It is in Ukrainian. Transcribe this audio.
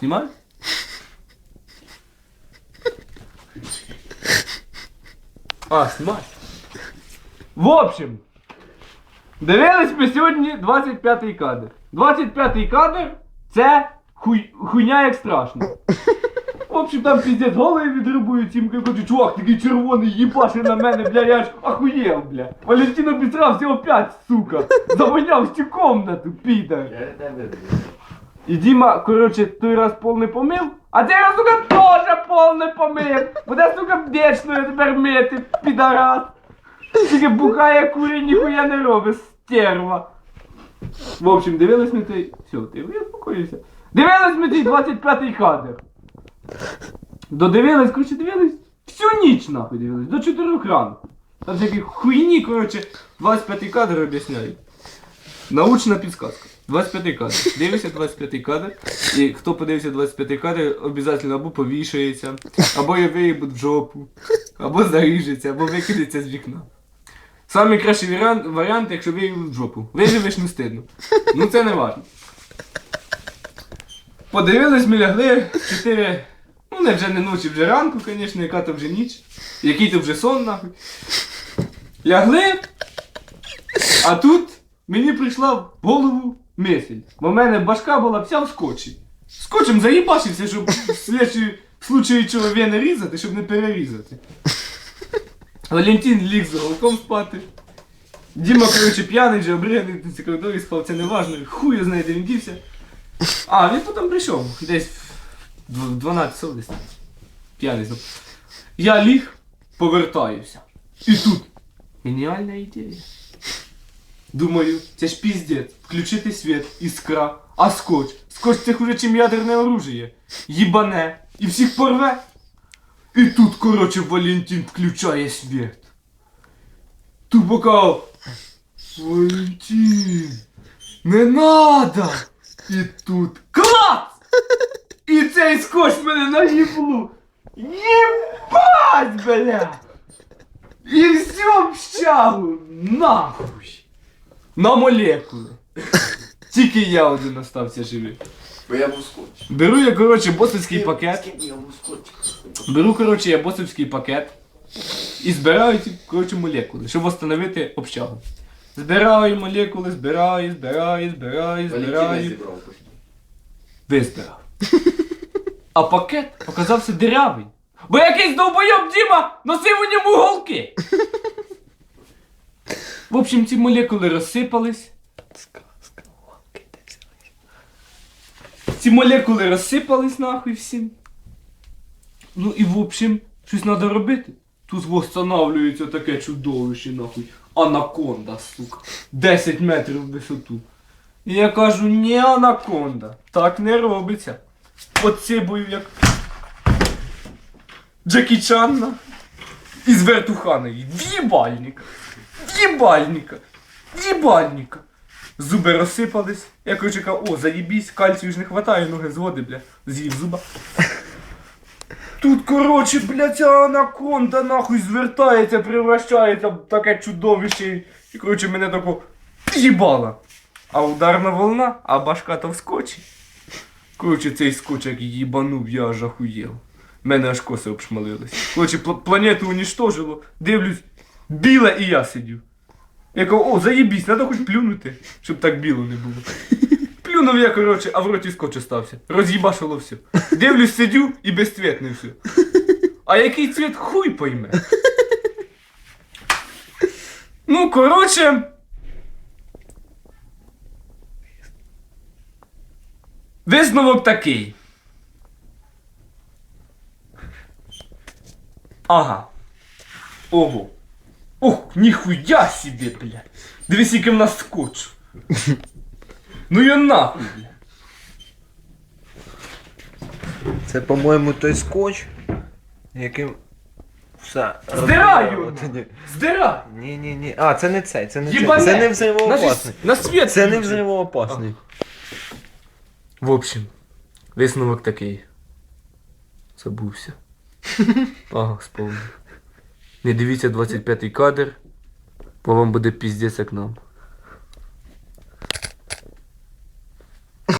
Знімаю? А, знімаю. В общем, дивились ми сьогодні 25-й кадр. 25-й кадр це хуй, хуйня як страшно. В общем, там піздець голови відрубують, цим кажуть, чувак такий червоний їбаше на мене, бля, я ж ахуєв, бля. Валентин обісрався опять, сука. Завоняв всю комнату, підар. І Діма, коротше, той раз пол не помив, а цей раз, сука, теж пол не помив. Буде, сука, вдячною тепер мити, підарас. Тільки бухає курі, ніхуя не робить, стерва. В общем, дивились ми той. Все, ти я успокоюся. Дивились ми той 25-й кадр. Додивились, коротше, дивились всю ніч нахуй дивились, до 4 ранку. Там всякі хуйні, коротше, 25-й кадр об'ясняють. Научна підсказка. 25 кадр. Дивишся 25 кадр. І хто подивився 25 кадр, обов'язково або повішається, або я виїбуть в жопу, або заріжеться, або викинеться з вікна. Самий кращий варіант, варіант якщо виїбуть в жопу. Виживеш не стидно. Ну це не важно. Подивились, ми лягли 4. Ну, не вже не ночі, вже ранку, звісно, яка то вже ніч. Який то вже сон, нахуй. Лягли. А тут мені прийшла в голову мисль. Бо в мене башка була вся в скотчі. Скотчем заїбашився, щоб в слідчий- в случаї чого вени різати, щоб не перерізати. Валентин ліг за голком спати. Діма, коротше, п'яний же обриганий на коридорі спав, це не важно. Хуй знає, де він дівся. А, він потім прийшов. Десь в дв- 12 сов десь. П'яний знов. Я ліг, повертаюся. І тут. Геніальна ідея. Думаю, це ж піздець. Включити світ, іскра, а скотч. Скотч це хуже, чим ядерне оружие. Їбане. І всіх порве. І тут, коротше, Валентин включає світ. Тупо кав. Валентин, не надо. І тут клац! І цей скотч мене наїблу. Єбать, бля! І все в щагу, нахуй! На молекули. Тільки я один остався живий. Бо я був скотч. Беру я, коротше, босовський пакет. З ким я був скотч? Беру, коротше, я босовський пакет. І збираю ці, коротше, молекули, щоб встановити общагу. Збираю молекули, збираю, збираю, збираю, Валентина збираю. зібрав. Визбирав. А пакет оказався дирявий. Бо якийсь довбойоб Діма носив у ньому голки. В общем, ці молекули розсипались. Ці молекули розсипались нахуй всім. Ну і в общем, щось треба робити. Тут встановлюється таке чудовище, нахуй. Анаконда, сука. 10 метрів в висоту. І я кажу, ні, анаконда. Так не робиться. Поцибую як. Джекі Чан нахуй. із вертуханої. В'їбальника. В'їбальника. В'їбальника. Зуби розсипались. Я кажу, о, заїбісь, кальцію ж не хватає, ноги згоди, бля. З'їв зуба. Тут, короче, бля, ця анаконда нахуй звертається, превращається в таке чудовище. І, короче, мене тако їбала. А ударна волна, а башка то в. Короче, цей скотч як їбанув, я аж ахуєв. Мене аж коси обшмалились. Короче, пл- планету унічтожило. Дивлюсь, біле і я сидю. Я кажу, о, заєбісь, треба хоч плюнути, щоб так біло не було. Плюнув я, короче, а в роті скотч остався. Роз'їбашило все. Дивлюсь, сидю і безцвітне все. А який цвіт хуй пойме. Ну, короче. Висновок такий. Ага. Ого. Ох, ніхуя себе, бля. Дивись, який в нас скотч. Ну я нахуй, бля. Це, по-моєму, той скотч, яким. Все. Здирай його! Здирай! Ні, ні, ні. А, це не цей, це не цей. Це не взривоопасний. на світ! Це не взривоопасний. В общем, висновок такий. Забувся. Ага, сповнив. Не дивіться 25-й кадр, бо вам буде піздець як нам.